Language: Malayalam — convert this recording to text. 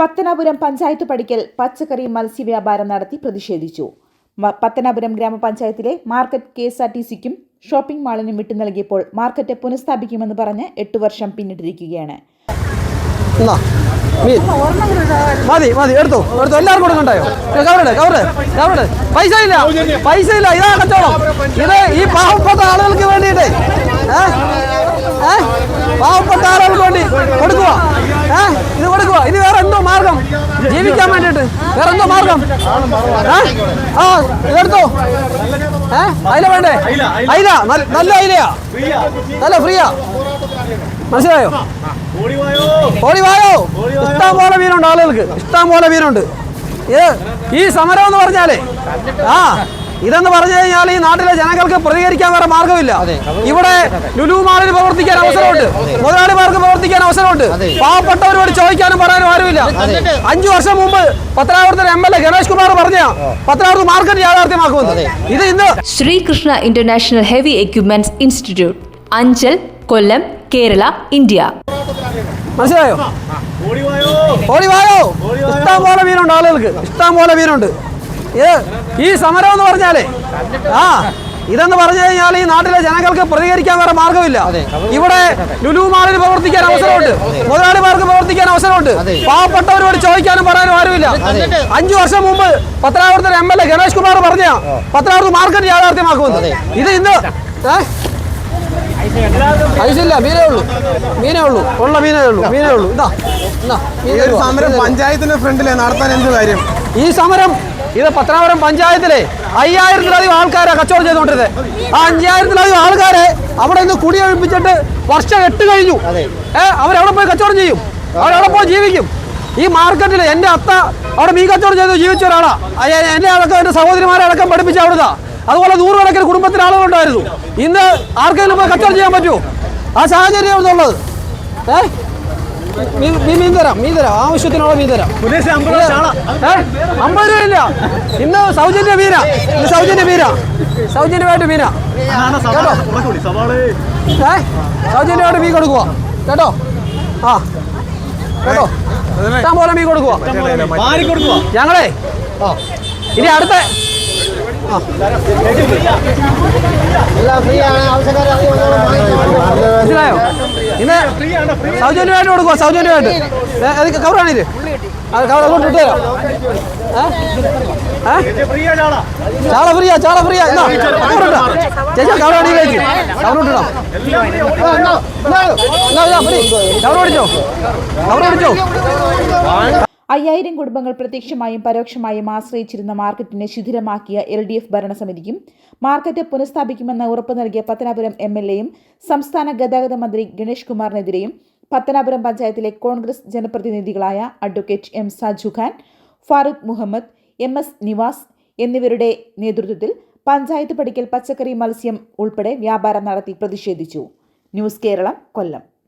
പത്തനാപുരം പഞ്ചായത്ത് പടിക്കൽ പച്ചക്കറി മത്സ്യവ്യാപാരം നടത്തി പ്രതിഷേധിച്ചു. പത്തനാപുരം ഗ്രാമപഞ്ചായത്തിലെ market K S R T സിക്കും shopping മാളിനും വിട്ടു നൽകിയപ്പോൾ മാർക്കറ്റ് പുനഃസ്ഥാപിക്കുമെന്ന് പറഞ്ഞ് എട്ടു വർഷം പിന്നിട്ടിരിക്കുകയാണ്. മതി മതി എടുത്തു എടുത്തു. എല്ലാവർക്കും കൊടുക്കണ്ടായോ കവറുടെ കവറ് കവറുടെ. പൈസ ഇല്ല പൈസ ഇല്ല ഇതാ ഇത് ഈ പാവപ്പെട്ട ആളുകൾക്ക് വേണ്ടിയിട്ട്? പാവപ്പെട്ട ആളുകൾക്ക് വേണ്ടി കൊടുക്കുക ആ ഇതെടുത്തോ. ഏ? അയില വേണ്ടേ? അയില നല്ല- അയിലയാ. നല്ല ഫ്രീയാ. മനസ്സിലായോ? ഓടി വായോ ഇഷ്ടം പോലെ മീനുണ്ട് ആളുകൾക്ക്. ഇഷ്ടം പോലെ മീനുണ്ട്. ഇത് ഈ സമരം എന്ന് പറഞ്ഞാലേ ആ ഇതെന്ന് പറഞ്ഞു കഴിഞ്ഞാൽ ഈ നാട്ടിലെ ജനങ്ങൾക്ക് പ്രതികരിക്കാൻ വേറെ മാർഗമില്ല ഇവിടെ ലുലു മാളിൽ പ്രവർത്തിക്കാൻ അവസരമുണ്ട്. മുതലാളിമാർക്ക് പ്രവർത്തിക്കാൻ അവസരമുണ്ട്. പാവപ്പെട്ടവരോട് ചോദിക്കാനും പറയാനും ആരുമില്ല. അഞ്ചു വർഷം മുമ്പ് പത്തനാപുരത്തിന് M L A Ganesh Kumar പറഞ്ഞ പത്രാപുരത്ത് മാർക്കറ്റ് യാഥാർത്ഥ്യമാക്കുന്നത്. ഇത് ഇന്ന് Sreekrishna international heavy equipments institute Anchal Kollam Kerala India. മനസ്സിലായോ? ഓടിവായോ ഇഷ്ടം പോലെ മീനുണ്ട് ആളുകൾക്ക്. ഇഷ്ടം പോലെ മീനുണ്ട്. ഇത് ഈ സമരം എന്ന് പറഞ്ഞാലേ ആ ഇതെന്ന് പറഞ്ഞു കഴിഞ്ഞാൽ ഈ നാട്ടിലെ ജനങ്ങൾക്ക് പ്രതികരിക്കാൻ വേറെ മാർഗമില്ല ഇവിടെ ലുലു മാളിൽ പ്രവർത്തിക്കാൻ അവസരമുണ്ട്. മുതലാളിമാർക്ക് പ്രവർത്തിക്കാൻ അവസരമുണ്ട്. പാവപ്പെട്ടവരോട് ചോദിക്കാനും പറയാനും ആരുമില്ല. അഞ്ചു വർഷം മുമ്പ് പത്തനാപുരത്തിന് M L A Ganesh Kumar പറഞ്ഞ പത്രാപുരത്ത് മാർക്കറ്റ് യാഥാർത്ഥ്യമാക്കുന്നത് ഇത് ഇന്ന് ഐസില്ല മീനേ ഉള്ളൂ. മീനേ ഉള്ളൂ. ഉള്ള മീനേ ഉള്ളൂ മീനേ ഉള്ളൂ. ഇതാ ഇതാ, ഈ സമരം പഞ്ചായത്തിന്റെ ഫ്രണ്ടിലെ നടത്താൻ എന്ത് കാര്യം? ഈ സമരം ഇത് പത്തനാപുരം പഞ്ചായത്തിലെ അയ്യായിരത്തിലധികം ആൾക്കാരെ കച്ചവടം ചെയ്തുകൊണ്ടിരുന്നത്. ആ അഞ്ചായിരത്തിലധികം ആൾക്കാരെ അവിടെ നിന്ന് കുടിയൊഴിപ്പിച്ചിട്ട് വർഷം എട്ട് കഴിഞ്ഞു. ഏ അവരവിടെ പോയി കച്ചവടം ചെയ്യും? അവരവിടെ പോയി ജീവിക്കും? ഈ മാർക്കറ്റിൽ എന്റെ അത്ത അവിടെ മീൻ കച്ചവടം ചെയ്ത് ജീവിച്ച ഒരാളാ. എന്റെ അടക്കം എന്റെ സഹോദരിമാരെ അടക്കം പഠിപ്പിച്ച അവിടുത്തെ അതുപോലെ നൂറുകണക്കിന് കുടുംബത്തിന് ആളുകളുണ്ടായിരുന്നു. ഇന്ന് ആർക്കെങ്കിലും പോയി കച്ചവടം ചെയ്യാൻ പറ്റുമോ? ആ സാഹചര്യം എന്നുള്ളത് ഏ? മീൻ മീൻ തരാം മീൻ തരാം. ആവശ്യത്തിനുള്ള മീൻ തരാം. ഏ? അമ്പത് രൂപ ഇല്ല ഇന്ന് സൗജന്യ മീന. ഇന്ന് സൗജന്യ മീന. സൗജന്യമായിട്ട് മീന. കേട്ടോ? ഏ? സൗജന്യമായിട്ട് മീൻ കൊടുക്കുക കേട്ടോ? ആ. കേട്ടോ? ഇഷ്ടം പോലെ മീൻ കൊടുക്കുക ഞങ്ങളെ? ഇനി അടുത്ത ആ. ആണ്. ഇന്ന് സൗജന്യമായിട്ട് കൊടുക്കുക സൗജന്യമായിട്ട്. കവറാണിത് കവർ ഇട്ട് തരാം? ഏ? ചാള ഫ്രീയാ ചാള ഫ്രീയാ. എന്നാ കവറിട്ടാ ചേച്ചാ കവറിട്ടാ കവറോടിച്ചോ കവർ ഓടിച്ചോ അയ്യായിരം കുടുംബങ്ങൾ പ്രത്യക്ഷമായും പരോക്ഷമായും ആശ്രയിച്ചിരുന്ന മാർക്കറ്റിനെ ശിഥിലമാക്കിയ എൽ ഡി എഫ് ഭരണസമിതിക്കും മാർക്കറ്റ് പുനഃസ്ഥാപിക്കുമെന്ന് ഉറപ്പ് നൽകിയ പത്തനാപുരം എം എൽ എയും സംസ്ഥാന ഗതാഗത മന്ത്രി ഗണേഷ് കുമാറിനെതിരെയും പത്തനാപുരം പഞ്ചായത്തിലെ Congress ജനപ്രതിനിധികളായ advocate M Saju Khan Farooq Muhammad M S Nivas എന്നിവരുടെ നേതൃത്വത്തിൽ പഞ്ചായത്ത് പടിക്കൽ പച്ചക്കറി മത്സ്യം ഉൾപ്പെടെ വ്യാപാരം നടത്തി പ്രതിഷേധിച്ചു. News Keralam Kollam.